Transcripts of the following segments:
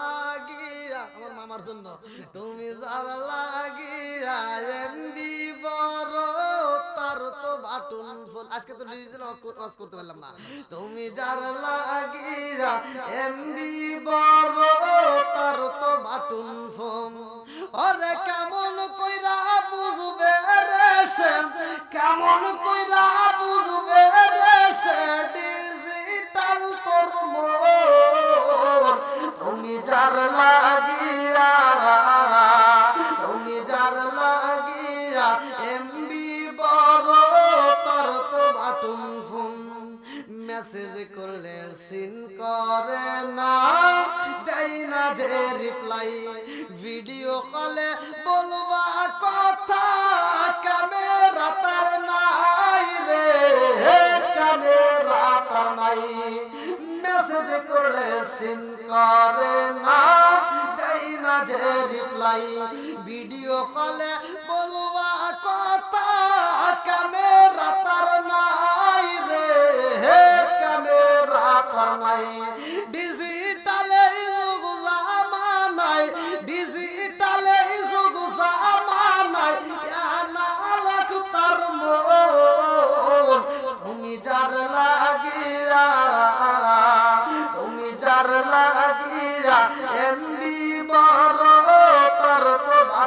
লাগিয়া, আমার মামার জন্য। তুমি যার লাগিয়া এমবি বড়, তার তো বাটন ফোন আজকে তো করতে পারলাম না। তুমি যার লাগিয়া বড়, তার তো বাটন ওরে কেমন কইরা বুঝবে রে কেমন কইরা বুঝবে রে তুমি লাগিয়া, তুমি যার লাগিয়া, এমবি বড় তার তো বাটন ফোন মেসেজ করলে সিন করে না, দেয় না যে রিপ্লাই ভিডিও কলে বলবা কথা ক্যামেরা তার নাই রে ক্যামেরা তার নাই। করলে সিন করে না দেই না যে রিপ্লাই ভিডিও কলে বলবা, কথা ক্যামেরা তার নাই রে ক্যামেরা তার নাই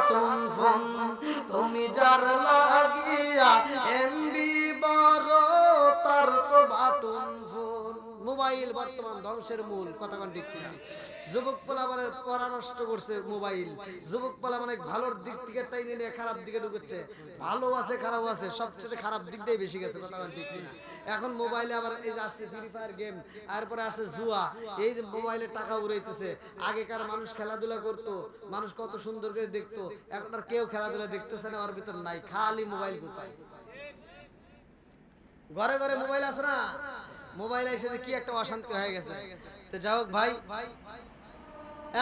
তো মোবাইল বর্তমান ধ্বংসের মূল, কথা কোন ঠিক কিনা? যুবক পোলাপানের পড়া নষ্ট করছে মোবাইল। যুবক পোলা মানে ভালোর দিক থেকে টাইনে নিয়ে খারাপ দিকে ঢুকেছে। ভালো আছে, খারাপ আছে, সবচেয়ে খারাপ দিক দিয়ে বেশি গেছে, কথা কোন ঠিক কিনা? এখন মোবাইলে আবার এই যে আসছে ফ্রি ফায়ার গেম তারপরে আছে জুয়া। এই যে মোবাইলে টাকা উড়াইতেছে। আগেকার মানুষ খেলাধুলা করতো, মানুষ কত সুন্দর করে দেখতো। এখন আর কেউ খেলাধুলা দেখতেছে না, ওর ভিতর নাই, খালি মোবাইল কোথায় ঘরে ঘরে মোবাইল আছে না? মোবাইল এসে কি একটা অশান্তি হয়ে গেছে। তো যাই হোক ভাই,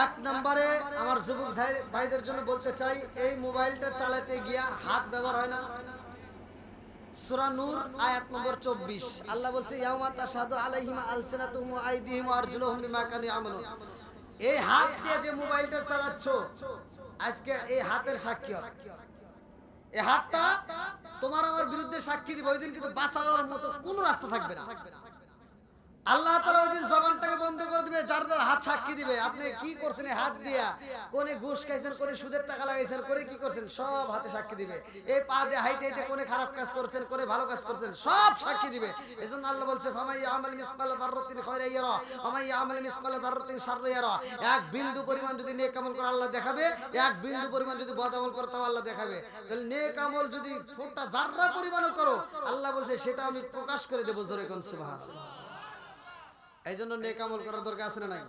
এক নম্বরে আমার যুবক ভাইদের জন্য বলতে চাই, এই মোবাইলটা চালাতে গিয়া হাত ব্যবহার হয় না। সূরা নূর, আয়াত নম্বর 24 আল্লাহ বলছে, ইয়াউমা তাশহাদু আলাইহিম আলসিনাতুহুম ওয়া আইদিহিম ওয়া আরজুলুহুম বিমা কানু ইয়ামালুন। এই হাত দিয়ে যে মোবাইলটা চালাচ্ছ, আজকে এই হাতের সাক্ষী। এই হাতটা তোমার আমার বিরুদ্ধে সাক্ষী দিবে, ওই দিন কিন্তু বাঁচানোর মতো কোনো রাস্তা থাকবে না। আল্লাহ তাআলা ওই বন্ধ করে দিবে, যার যার হাত সাক্ষী দিবে। আপনি কি করছেন হাত দিয়া? কোনে ঘুষ খাইছেন, কোনে সুদের টাকা লাগাইছেন করে কি করছেন? সব হাতে সাক্ষী দিবে। এই পা দিয়ে হাইটে হাইটে কোনে খারাপ কাজ করছেন, কোনে ভালো কাজ করছেন, সব সাক্ষী দিবে। এজন্য আল্লাহ বলছে, ফামাই আমাল মিসকালা দাররাতিন খায়রা ইয়ারা আমাল মিসকালা দাররাতিন শাররা এক বিন্দু পরিমাণ যদি নেক আমল করে আল্লাহ দেখাবে, এক বিন্দু পরিমাণ যদি বদ আমল করে তাও আল্লাহ দেখাবে। তাহলে নেক আমল যদি ফুটটা জাররা পরিমাণও করো, আল্লাহ বলছে, সেটা আমি প্রকাশ করে দেবো জোরে কোন, সুবহানাল্লাহ। এই জন্য নেক আমল করার দরকার আছে না নাই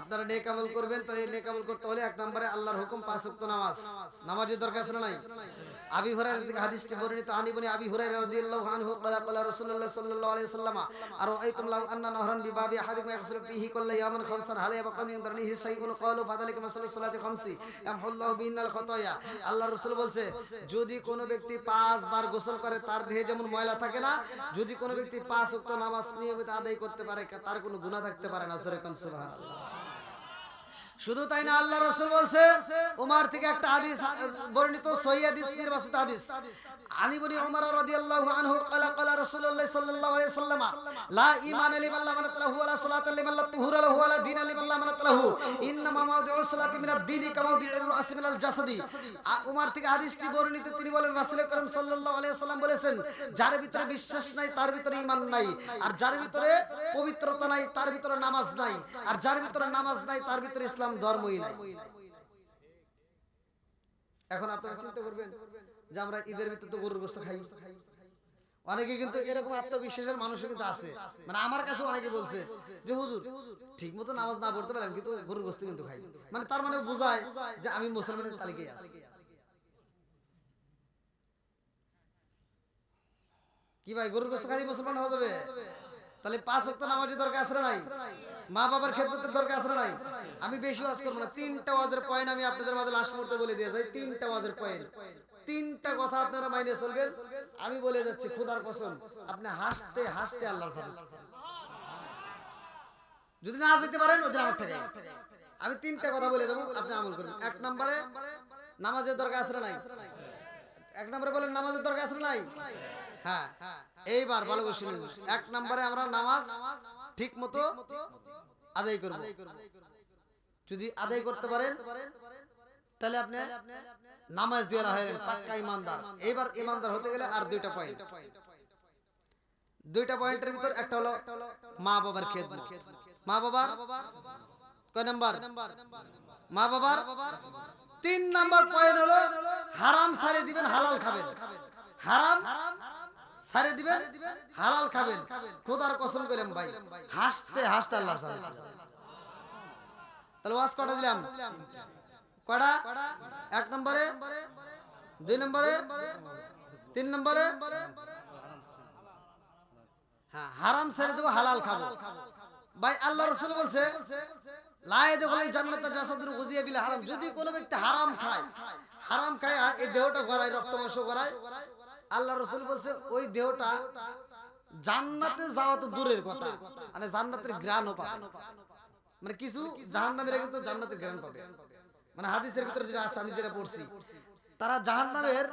আপনারা নেক আমল করবেন তাই নেক আমল করতে হলে এক নম্বরে আল্লাহর হুকুম পাঁচ ওয়াক্ত নামাজ। নামাজের দরকার না নাই? আবি হুরায়রা থেকে হাদিসটি বর্ণিত, আনি বনি আবি হুরায়রা রাদিয়াল্লাহু আনহু ক্বালা ক্বালা রাসূলুল্লাহ সাল্লাল্লাহু আলাইহি ওয়াসাল্লাম, আর আইতুম লাউ আন্না নাহরান বিবাবি আহাদিকুম ইয়াগসিলু ফিহি কুল্লা ইয়ামান খামসান হালা ইয়াবকা মিন দারনিহি শাইউন ক্বালু ফাদালিকা মাসালু সালাতি খামসি, ইয়ামহুল্লাহু বিনাল খাতায়া। আল্লাহ রাসূল বলছে, যদি কোনো ব্যক্তি পাঁচবার গোসল করে, তার দেহে যেমন ময়লা থাকে না, যদি কোনো ব্যক্তি পাঁচ ওয়াক্ত নামাজ নিয়মিত আদায় করতে পারে, তার কোনো গুনাহ থাকতে পারে না। সুবহানাল্লাহ। শুধু তাই না আল্লাহ রসুল বলছে, উমার থেকে একটা হাদিস, বর্ণিত সহিহ হাদিস, নির্বাচিত আনি রাদিয়াল্লাহু আনহু সাল্লাম উমার থেকে হাদিসটি বর্ণিত, তিনি বলেন, রাসূল করিম সাল্লাল্লাহু আলাইহি বলেছেন, যার ভিতরে বিশ্বাস নাই, তার ভিতরে ঈমান নাই, আর যার ভিতরে পবিত্রতা নাই, তার ভিতরে নামাজ নাই, আর যার ভিতরে নামাজ নাই, তার ভিতরে ইসলাম ধর্মই নাই। এখন আপনারা চিন্তা করবেন যে আমরা ঈদের ভিতরে তো গরুর গোশত খাই। অনেকে কিন্তু এরকম আত্মবিশ্বাসের মানুষ কিন্তু আছে। মানে আমার কাছে অনেকে বলছে যে, হুজুর ঠিক মতো নামাজ না পড়তে পারেন কিন্তু গরুর গোশত কিন্তু খাই। মানে তার মানে বোঝায় যে আমি মুসলমানের তালিকায় আছি। কি ভাই, গরুর গোস্ত খাই মুসলমান হওয়া যাবে? তাহলে পাঁচ ওয়াক্ত নামাজের দরকার আছে নাই? মা বাবার ক্ষেত্রে দরকার আছে নাই? আমি বেশি ওয়াজ করব না। তিনটা ওয়াজের পয়েন্ট আমি আপনাদের মাঝে লাস্ট মুহূর্তে বলে দিয়ে যাই। তিনটা ওয়াজের পয়েন্ট তিনটা কথা আপনারা মাইনে চলবেন। আমি বলে যাচ্ছি, খুদার কসম, আপনি হাসতে হাসতে আল্লাহ যদি না যেতে পারেন, ওদের আমার থেকে আমি তিনটা কথা বলে দেবো, আপনি আমল করবেন। এক নম্বরে, নামাজের দরকার না নাই? এক নম্বরে বলেন, নামাজের দরকার আছে না নাই? হ্যাঁ। এইবার ভালো করে শুনুন এক নম্বরে আমরা নামাজ ঠিক মতো আদায় করব। যদি আদায় করতে পারেন তাহলে আপনি নামাজ দিয়ে হলেন পাক্কা ইমানদার। এইবার ইমানদার হতে গেলে আর দুইটা পয়েন্ট দুইটা পয়েন্টের ভিতর একটা হলো মা বাবার খেদমত। মা বাবার কয় নাম্বার? মা বাবার তিন নাম্বার পয়েন্ট হলো হারাম সারে দিবেন হালাল খাবেন। হারাম সারে দিবেন? হালাল খাবেন। খোদার কসম করলাম ভাই, হাসতে হাসতে আল্লাহ তাহলে ওয়াজ কটা দিলাম? কটা এক নম্বরে? দুই নম্বরে? তিন নম্বরে? হ্যাঁ হারাম ছেড়ে দেবো, হালাল খাব। ভাই, আল্লাহ রসুল বলছে যদি কোনো ব্যক্তি হারাম খায় হারাম খায়, এই দেহটা গড়ায়, রক্ত মাংস গড়ায় আল্লাহ রসুল বলছে, ওই দেহটা জান্নাতে যাওয়া তো দূরের কথা। মানে জান্নাতের গ্রানও মানে কিছু জাহান্নামীরা কিন্তু জান্নাতের গ্রান পাবে। মানে হাদিসের ভিতরে যেটা আছে, আমি যেটা পড়ছি, তারা জাহান্নামের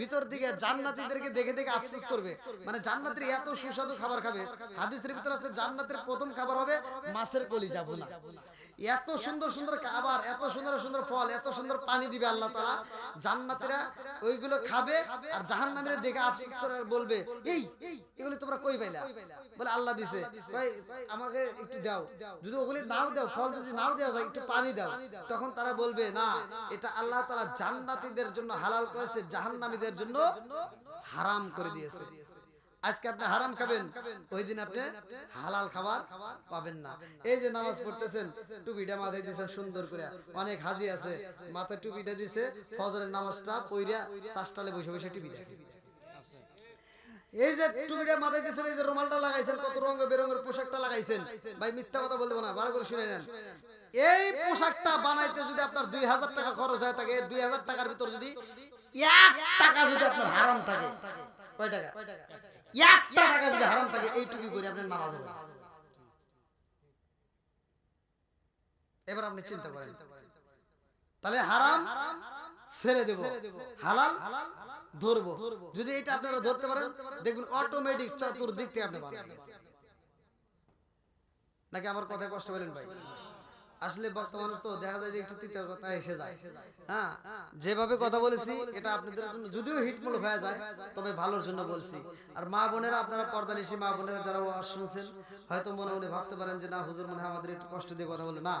ভিতর দিকে জান্নাতীদেরকে দেখে দেখে আফসোস করবে। মানে জান্নাতের এত সুস্বাদু খাবার খাবে। হাদিসের ভিতর আছে, জান্নাতের প্রথম খাবার হবে মাছের কলিজা ভুনা। এত সুন্দর সুন্দর খাবার, এত সুন্দর সুন্দর ফল, এত সুন্দর পানি দিবে আল্লাহ তাআলা। জান্নাতীরা ওইগুলো খাবে আর জাহান্নামীরা দেখে আফসোস করে বলবে, এই, এগুলো তোমরা কই পাইলা? বলে, আল্লাহ দিছে। ভাই, আমাকে একটু দাও। যদি ওগুলি নাও দাও, ফল যদি নাও দেওয়া যায়, একটু পানি দাও। তখন তারা বলবে, না, এটা আল্লাহ তাআলা জান্নাতীদের জন্য হালাল করেছে, জাহান্নামীদের জন্য হারাম করে দিয়েছে। আজকে আপনি হারাম খাবেন। ওই দিন আপনি হালাল খাবার পাবেন না। এই যে নামাজ পড়তেছেন টুপিটা মাথায় দিয়েছেন সুন্দর করে অনেক হাজি আছে মাথায় টুপিটা দিছে ফজরের নামাজটা পইরা চাষটালে বসে বসে টিভি দেখে। এই যে টুপিটা মাথায় দিয়েছেন এই যে রুমালটা লাগাইছেন কত রঙ বেরঙের পোশাকটা লাগাইছেন। ভাই মিথ্যা কথা বলব না ভালো করে শুনে নেন। এই পোশাকটা বানাইতে যদি আপনার দুই হাজার টাকা খরচ হয় থাকে দুই হাজার টাকার ভিতর যদি এক টাকা যদি আপনার হারাম থাকে। কয় টাকা? একটা টাকা যদি হারাম থাকে এইটুকু করে আপনার নামাজ হবে। এবার আপনি চিন্তা করেন। তাহলে হারাম ছেড়ে দেব হালাল ধরবো। যদি এটা আপনারা ধরতে পারেন দেখবেন অটোমেটিক চতুর্দিক থেকে আপনি নাকি আমার কথা কষ্ট বলেন ভাই? আসলে বক্তা মানুষ তো দেখা যায় যে একটু তিতা কথা এসে যায়। হ্যাঁ যেভাবে কথা বলেছি এটা আপনাদের জন্য যদিও হিটমূলক হয়ে যায় তবে ভালোর জন্য বলছি। আর মা বোনেরা আপনারা পর্দা নিশি মা বোনেরা যারা ওয়াজ শুনছেন হয়তো মনে মনে ভাবতে পারেন যে না হুজুর মনে আমাদের একটু কষ্ট দিয়ে কথা বলে। না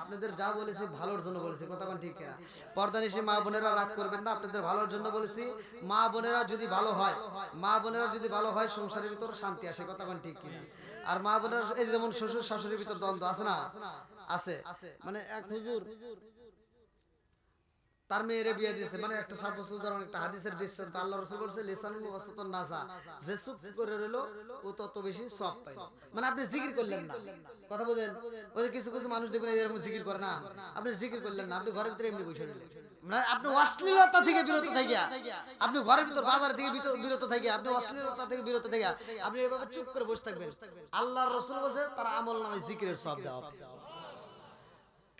আপনাদের যা বলেছি ভালোর জন্য বলেছি কথা কোন ঠিক কিনা। পর্দা নিশি মা বোনেরা রাগ করবেন না আপনাদের ভালোর জন্য বলেছি। মা বোনেরা যদি ভালো হয় মা বোনেরা যদি ভালো হয় সংসারের ভিতর শান্তি আসে কথা কোন ঠিক কিনা। আর মা বোনের এই যেমন শ্বশুর শাশুড়ির ভিতর দ্বন্দ্ব আছে না আছে। মানে এক হুজুর তার মেয়েরে বিয়ে দিয়েছে মানে একটা সাপোজ উদাহরণ একটা হাদিসের দৃষ্টান্ত আল্লাহ রাসূল বলেছে লিসানুল ওয়াসাতুন নাসা। যে চুপ করে রইল ও তত বেশি সওয়াব পায় মানে আপনি জিকির করলেন না। কথা বলেন ওই কিছু কিছু মানুষ দেখবেন এরকম জিকির করে না। আপনি জিকির করলেন না। আপনি ঘরের ভিতরে এমনি বসে রইলেন। মানে আপনি অশ্লীলতা থেকে বিরত থাকিয়া। আপনি ঘরের ভিতর বাজার থেকে বিরত থাকিয়া। আপনি অশ্লীলতা থেকে বিরত থাকিয়া। আপনি এভাবে চুপ করে বসে থাকবেন। আল্লাহর রাসূল বলেছে তার আমল নামে জিকিরের সওয়াব দেওয়া।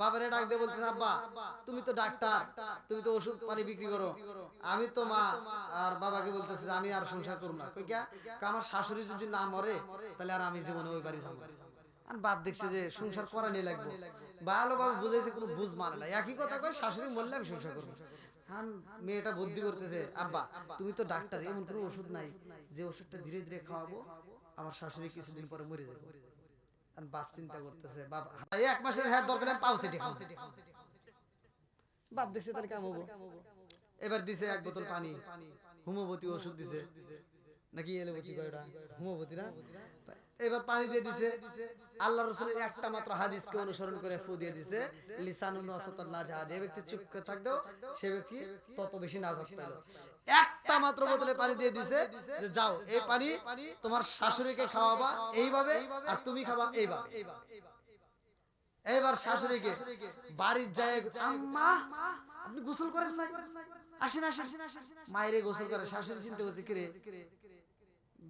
বাবারে ডাক দিয়ে বলতেছে আব্বা তুমি তো ডাক্তার তুমি তো ওষুধ পানি বিক্রি করো। আমি তো মা আর বাবাকে বলতেছে আমি আর সংসার করব না। কই কিয়া আমার শাশুড়ি যদি না মরে তাহলে আর আমি জীবনে ওই বাড়ি যাব না। আর বাপ দেখছে যে সংসার করা নিয়ে লাগবে। ভালো ভালোভাবে বুঝাইছে কোনো বুঝ মানে না একই কথা কয় শাশুড়ি মরলে আমি সংসার করব হান মেয়েটা বুদ্ধি করতেছে আব্বা তুমি তো ডাক্তার এমন কোনো ওষুধ নাই যে ওষুধটা ধীরে ধীরে খাওয়াবো। আমার শাশুড়ি কিছুদিন পরে মরে যাবে। বাপ চিন্তা করতেছে। বাপ এক মাসের হ্যাঁ দরকার পাও সেটি বাপ দেখছে তাহলে হব। এবার দিছে এক বোতল পানি। হোমিওপ্যাথি ওষুধ দিছে। নাকি এলোপতি কয় ওটা হোমিওপতি না? এবার পানি দিয়ে দিছে। আল্লাহ রসুলের একটা মাত্র হাদিসকে অনুসরণ করে ফু দিয়ে দিছে। লিসানুন ওয়াসাতান নাজা যে ব্যক্তি চুপ করে থাকতো সে ব্যক্তি তত বেশি নাজাত পেল। একটা মাত্র বোতলে পানি দিয়ে দিছে যে যাও এই পানি তোমার শাশুড়িকে খাওয়াবা এইভাবে আর তুমি খাবা এইভাবে। এইবার শাশুড়িকে বাড়ির যায় আম্মা আপনি গোসল করেন নাই? আসেন আসেন। মায়েরে গোসল করে শাশুড়ি চিন্তা করতে কিরে?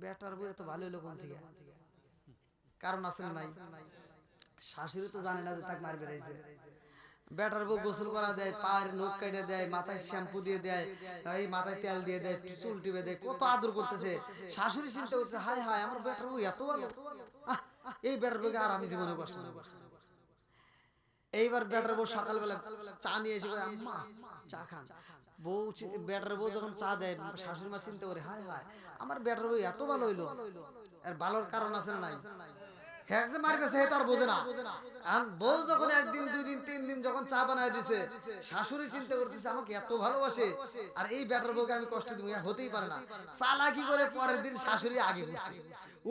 বেটার বউ এত ভালো হলো থেকে? কারণ আছে নাই। শাশুড়ি তো জানে না যে তাকে মার বেড়াইছে। বেটার বউ গোসল করা দেয়, পায়ের নখ কেটে দেয়, মাথায় শ্যাম্পু দিয়ে দেয়, এই মাথায় তেল দিয়ে দেয়, চুল টিপে দেয়, কত আদর করতেছে। শাশুড়ি চিন্তা করছে হায় হায়, আমার বেটার বউ এত ভালো। এই বেটার বউকে আর আমি জীবনে কষ্ট এইবার বেটার বউ সকালবেলা চা নিয়ে এসে আম্মা, চা খান। বউ চি- বেটার বউ যখন চা দেয় শাশুড়ি মা চিন্তা করে হায় হায় আমার বেটার বউ এত ভালো হইল। এর ভালোর কারণ আছে না নাই? হ্যাঁ যে মার কাছে তার বোঝে না। আর বউ যখন একদিন দুই দিন তিন দিন যখন চা বানায় দিছে শাশুড়ি চিন্তা করতেছে আমাকে এত ভালোবাসে আর এই বেটার বউকে আমি কষ্ট দিব। হতেই পারে না। চালাকি করে পরের দিন শাশুড়ি আগে বুঝছে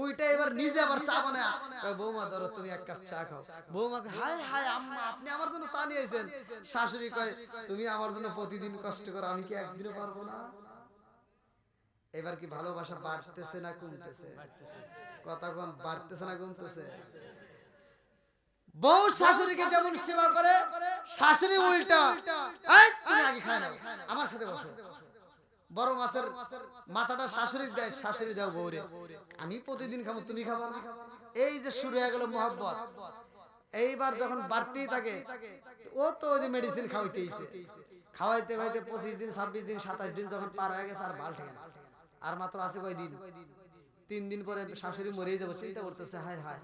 ওইটা এবার নিজে আবার চা বানায় বৌমা, ধরো তুমি এক কাপ চা খাও। বৌমাকে, হায় হায়, আম্মা, আপনি আমার জন্য চা নিয়েছেন শাশুড়ি কয়, তুমি আমার জন্য প্রতিদিন কষ্ট করো, আমি কি একদিনও পারব না? এবার কি ভালোবাসা বাড়তেছে না কমতেছে? কথা কোন, বাড়তেছে না কমতেছে? বউ শাশুড়িকে যেমন সেবা করে, শাশুড়ি উল্টা। আমার সাথে বসো। বড় মাছের মাথাটা শাশুড়ি দেয় শাশুড়ি দাও বউরে। আমি প্রতিদিন খাব তুমি খাব না? এই যে শুরু হয়ে গেল মোহাব্বত। এইবার যখন বাড়তেই থাকে ও তো ওই যে মেডিসিন খাওয়াইতেইছে খাওয়াইতে খাওয়াইতে পঁচিশ দিন ছাব্বিশ দিন সাতাশ দিন যখন পার হয়ে গেছে আর ভালো থাকে না। আর মাত্র আছে কয় দিন তিন দিন পরে শাশুড়ি মরেই যাব চিন্তা করতেছে হায় হায়।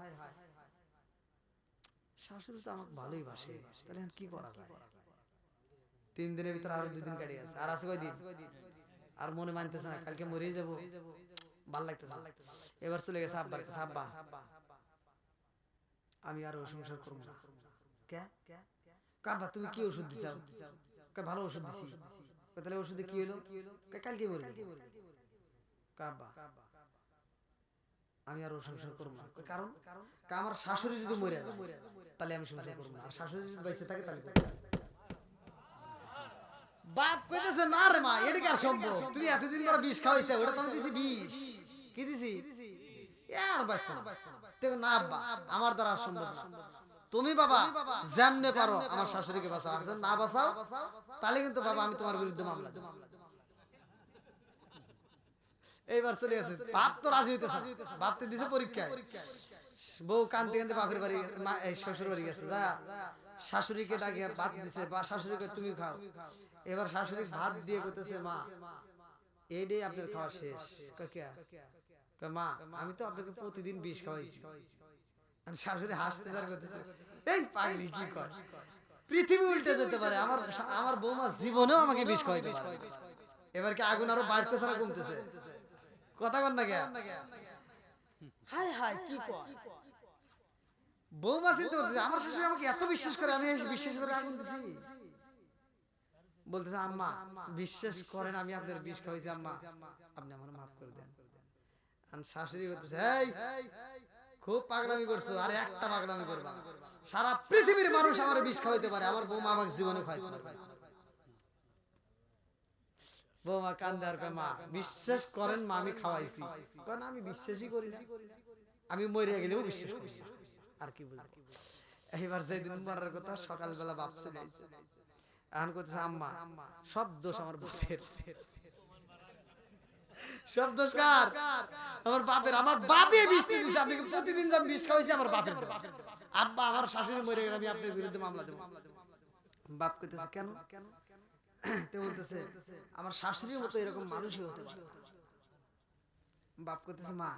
শাশুড়ি তো আমাকে ভালোই বাসে। তাহলে কি করা যায়? তিন দিনের ভিতরে আরও দুই দিন কাটিয়ে আছে আর আছে কয় দিন আর মনে মানতেছে না, কালকে মরেই যাব। ভালো লাগতেছে। এবার চলে গেছে আব্বার কাছে আব্বা। আমি আর সংসার করব না। কাব্বা তুমি কি ওষুধ দিছাও ভালো ওষুধ দিছি? তাহলে ওষুধে কি হলো? কালকে মরবে? কাব্বা আমি আর সংসার করব না। কারণ? আমার শাশুড়ি যদি মরে যায়, তাহলে আমি সংসার করব না। আর শাশুড়ি যদি বাইসে থাকে, তাহলে। বাপ কইতেছে, না রে মা, এটা কি আর সম্ভব? তুমি এতদিন পর বিষ খাওয়াইছে, ওটা তো দিছি বিষ। কি দিছি? আর বাঁচতো না। আব্বা, আমার দ্বারা সম্ভব না। তুমি বাবা, যেমনে পারো আমার শাশুড়িকে বাঁচাও। আর না বাঁচাও, তাহলে কিন্তু বাবা আমি তোমার বিরুদ্ধে মামলা দেব। এইবার চলে গেছে। বাপ তো রাজি হইতেছে। বাপ তো দিছে পরীক্ষায়। বউ কান্তি কান্তি বাপের বাড়ি শ্বশুর বাড়ি গেছে, যা। শাশুড়িকে ডাকে ভাত দিছে বা শাশুড়িকে তুমি খাও। এবার শাশুড়ি ভাত দিয়ে কইতেছে মা এইটাই আপনার খাওয়া শেষ? মা আমি তো আপনাকে প্রতিদিন বিষ খাওয়াইছি। শাশুড়ি হাসতে যার করতেছে এই পাগলি কি কয়? পৃথিবী উল্টে যেতে পারে আমার আমার বৌমা জীবনেও আমাকে বিষ খাওয়াইতে পারে। এবার কি আগুন আরও বাড়তেছে না কমতেছে? কথা কন না কে হাই হাই কি কয়? বৌমা চিন্তা করতেছে আমার শাশুড়ি আমাকে এত বিশ্বাস করে আমি বিশ্বাস করে আগুন দিছি। বলতেছে আম্মা বিশ্বাস করেন আমি আপনার বিষ খাওয়াইছি আম্মা। আপনি আমার মাফ করে দেন। আর শাশুড়ি এই খুব পাগড়ামি করছ আর একটা করবা সারা পৃথিবীর মানুষ আমার বিষ খাওয়াইতে পারে আমার বৌমা আমাকে জীবনে খাওয়াইতে পারবে না। বৌমা কান্দে আর মা বিশ্বাস করেন মা আমি খাওয়াইছি। না আমি বিশ্বাসই করি না। আমি মরে গেলেও বিশ্বাস করি না। আর কি এইবার মরার কথা সকালবেলা বাপ চলে এখন করতেছে আম্মা, সব দোষ আমার বাপের। সব দোষ কার? আমার বাপের। আমার বাপে বৃষ্টি আপনি প্রতিদিন যা বিষ খাওয়াইছি, আমার বাপের আব্বা, আমার শাশুড়ি মরে গেলে আমি আপনার বিরুদ্ধে মামলা দেব। বাপ কইতেছে, কেন? তে বলতেছে, আমার শাশুড়ির মতো এরকম মানুষই হতে পারে। বাপ কইতেছে, মা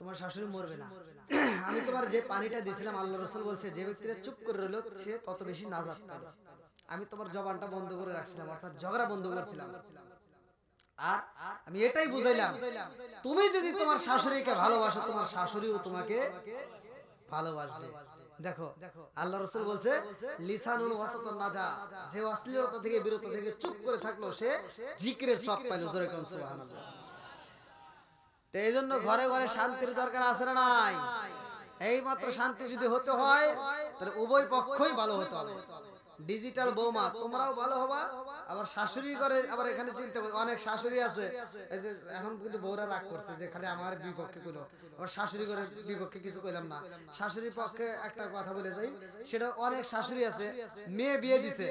তোমার শাশুড়ি মরবে না। আমি তোমার যে পানিটা দিয়েছিলাম আল্লাহ রসুল বলছে যে ব্যক্তিরা চুপ করে রইল সে তত বেশি নাজাত পেল আমি তোমার জবানটা বন্ধ করে রাখছিলাম অর্থাৎ ঝগড়া বন্ধ করছিলাম। আর আমি এটাই বুঝাইলাম তুমি যদি তোমার শাশুড়িকে ভালোবাসো তোমার শাশুড়িও তোমাকে ভালোবাসবে। দেখো আল্লাহ রসুল বলছে লিসানুল ওয়াসাতুন নাজা যে অশ্লীলতা থেকে বিরত থেকে চুপ করে থাকল সে জিকিরের সব পাইলো জোরে কোন সুবহানাল্লাহ। তো এই জন্য ঘরে ঘরে শান্তির দরকার আছে না নাই? এই মাত্র শান্তি যদি হতে হয় তাহলে উভয় পক্ষই ভালো হতে হবে। ডিজিটাল বৌমা তোমরাও ভালো হবা। আবার শাশুড়ি করে আবার এখানে চিন্তা করো, অনেক শাশুড়ি আছে। এই যে এখন কিন্তু বউরা রাগ করছে যে খালি আমার বিপক্ষে কইলো। আবার শাশুড়ি করে বিপক্ষে কিছু কইলাম না। শাশুড়ির পক্ষে একটা কথা বলে যাই। সেটা অনেক শাশুড়ি আছে। মেয়ে বিয়ে দিছে।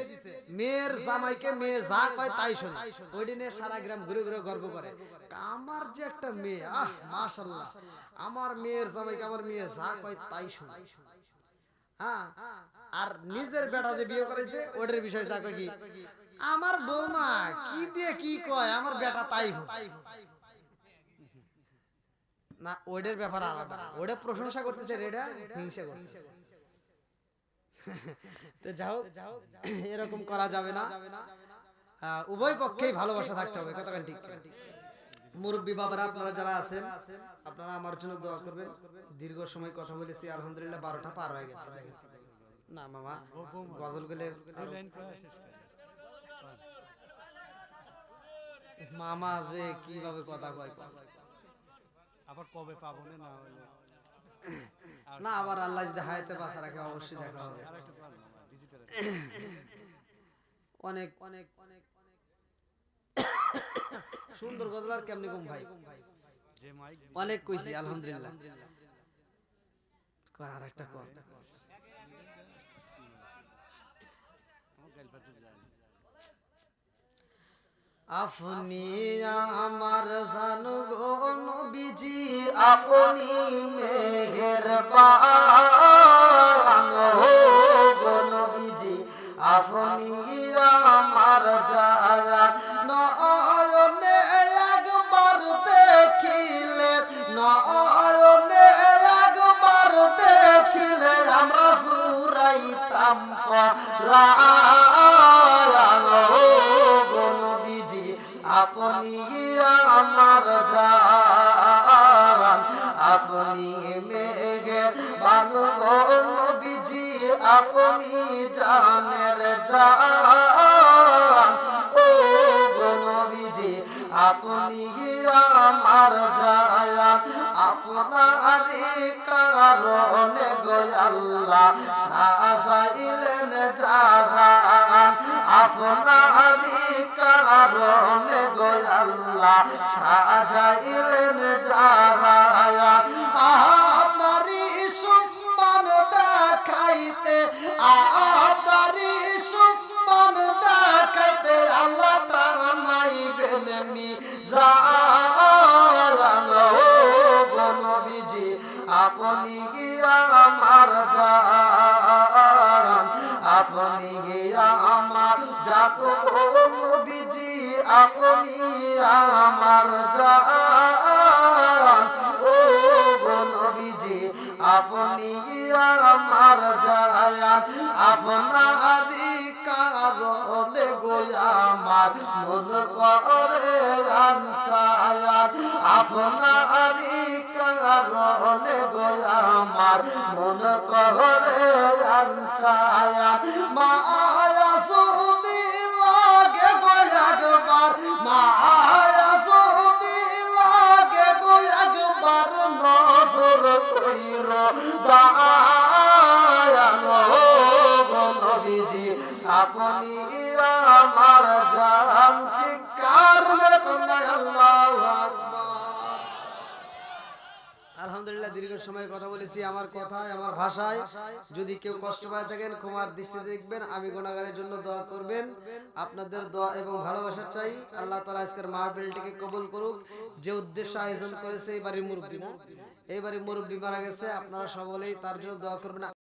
মেয়ের জামাইকে মেয়ে যা কয় তাই শোনে। ওই দিনে সারা গ্রাম ঘুরে ঘুরে গর্ব করে। আমার যে একটা মেয়ে আহ মাশাল্লাহ আমার মেয়ের জামাইকে আমার মেয়ে যা কয় তাই শোনে। হ্যাঁ? আর নিজের বেটা যে বিয়ে করেছে ওটার বিষয় কয় কি? আমার বৌমা কি দিয়ে কি কয়? আমার বেটা তাই না ব্যাপার আলাদা। প্রশংসা করতেছে রেডা হিংসা করতেছে। তো যাও এরকম করা যাবে না। উভয় পক্ষেই ভালোবাসা থাকতে হবে কতক্ষণ ঠিক। মুরব্বী বাবারা আপনারা যারা আছেন আপনারা আমার জন্য দোয়া করবেন। দীর্ঘ সময় কথা বলেছি আলহামদুলিল্লাহ বারোটা পার হয়ে গেছে। না মামা। গজল গেলে মামা আসবে কীভাবে কথা কয়। আবার কবে পাবো না না হলে না আবার আল্লাহ যদি হায়াতে বাঁচা রাখে অবশ্যই দেখা হবে। অনেক অনেক অনেক সুন্দর গজল আর কেমনি কম ভাই? অনেক কইছি আলহামদুলিল্লাহ। আর একটা কর আমার গাইল পাতে যায় না। আপনি আমার জানু গো আপনি মেঘের গো আপনি আমার জায়া নয়নে গো নবীজি আপনি আমার যান আপনি মেঘে বানু বিজি আপনি জানের যান আপনি আমার জান আপনারই কারণে গো আল্লাহ সাজাইলেন জাহান। আপনারই কারণে গো আল্লাহ সাজাইলেন জাহান। আপনারই সুম্মান দেখাইতে আপনারই সুম্মান দেখাইতে আল্লাহ টানাইবেন মিজান গো আপনি আমার জান আপনি আমার জাত বিজি আপনি আমার জান আপনি আমার জায়ান আপনারই কারণে গো আমার মন করে আনছায়ান আপনারই কারণে গো আমার মন করে আনছায়ান মায়া সুদি লাগে গো একবার, মায়া আপনি আমার জান চিকার দেখুন আল্লাহ আলহামদুলিল্লাহ, দীর্ঘ সময় কথা বলেছি আমার কথায়, আমার ভাষায়। যদি কেউ কষ্ট পায় থাকেন, ক্ষমার দৃষ্টি দেখবেন, আমি গুণাগারের জন্য দোয়া করবেন। আপনাদের দোয়া এবং ভালোবাসা চাই। আল্লাহ তালা আজকের মাহফিলটিকে কবুল করুক। যে উদ্দেশ্য আয়োজন করেছে, এই বাড়ির মুরব্বী। না এই বাড়ির মুরব্বী মারা গেছে, আপনারা সকলেই তার জন্য দোয়া করবেন।